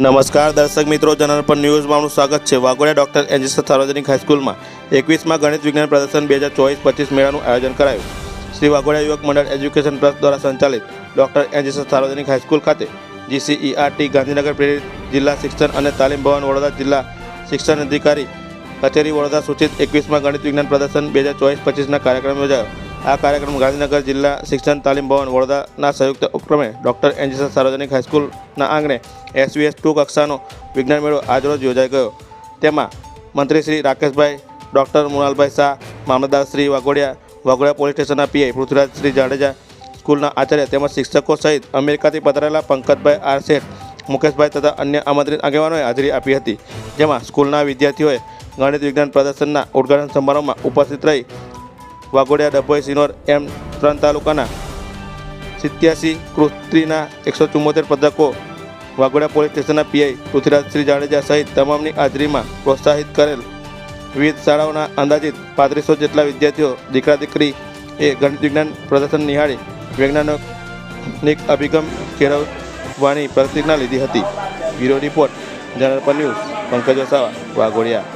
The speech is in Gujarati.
નમસ્કાર દર્શક મિત્રો જનરપન ન્યૂઝમાં આપનું સ્વાગત છે. વાઘોડિયા ડોક્ટર એન્જિસ સાર્વજનિક હાઈસ્કૂલમાં એકવીસમાં ગણિત વિજ્ઞાન પ્રદર્શન બે હજાર ચોવીસ પચીસ મેળાનું આયોજન કરાયું. શ્રી વાઘોડિયા યુવક મંડળ એજ્યુકેશન ટ્રસ્ટ દ્વારા સંચાલિત ડોક્ટર એન્જિસ સાર્વજનિક હાઈસ્કૂલ ખાતે જીસીઈઆરટી ગાંધીનગર પ્રેરિત જિલ્લા શિક્ષણ અને તાલીમ ભવન વડોદરા જિલ્લા શિક્ષણ અધિકારી કચેરી વડોદરા સૂચિત એકવીસમાં ગણિત વિજ્ઞાન પ્રદર્શન બે હજાર ચોવીસ પચીસના કાર્યક્રમ યોજાયો. આ કાર્યક્રમ ગાંધીનગર જિલ્લા શિક્ષણ તાલીમ ભવન વડોદરાના સંયુક્ત ઉપક્રમે ડૉક્ટર એન્જિસ સાર્વજનિક હાઈસ્કૂલના આંગણે એસવીએસ ટુ કક્ષાનો વિજ્ઞાન મેળો આજરોજ યોજાઈ ગયો. તેમાં મંત્રી શ્રી રાકેશભાઈ, ડૉક્ટર મૃણાલભાઈ શાહ, મામલતદાર શ્રી વાઘોડિયા વાઘોડિયા પોલીસ સ્ટેશનના પીઆઈ પૃથ્વીરાજ શ્રી જાડેજા, સ્કૂલના આચાર્ય તેમજ શિક્ષકો સહિત અમેરિકાથી પધારેલા પંકજભાઈ આર શેઠ, મુકેશભાઈ તથા અન્ય આમંત્રિત આગેવાનોએ હાજરી આપી હતી. જેમાં સ્કૂલના વિદ્યાર્થીઓએ ગણિત વિજ્ઞાન પ્રદર્શનના ઉદ્ઘાટન સમારોહમાં ઉપસ્થિત રહી વાઘોડિયા ડભોઈ સિનોર એમ ત્રણ તાલુકાના સિત્યાસી કૃત્રિના એકસો ચુમ્મોતેર પદકો વાઘોડિયા પોલીસ સ્ટેશનના પીઆઈ પૃથ્વીરાજ શ્રી જાડેજા સહિત તમામની હાજરીમાં પ્રોત્સાહિત કરેલ. વિવિધ શાળાઓના અંદાજિત પાંત્રીસો જેટલા વિદ્યાર્થીઓ, દીકરા દીકરી એ ગણિત વિજ્ઞાન પ્રદર્શન નિહાળી વૈજ્ઞાનિક અભિગમ કેળવવાની પ્રતિજ્ઞા લીધી હતી. Bureau report, general news, Pankaj Vasava, Waghodia.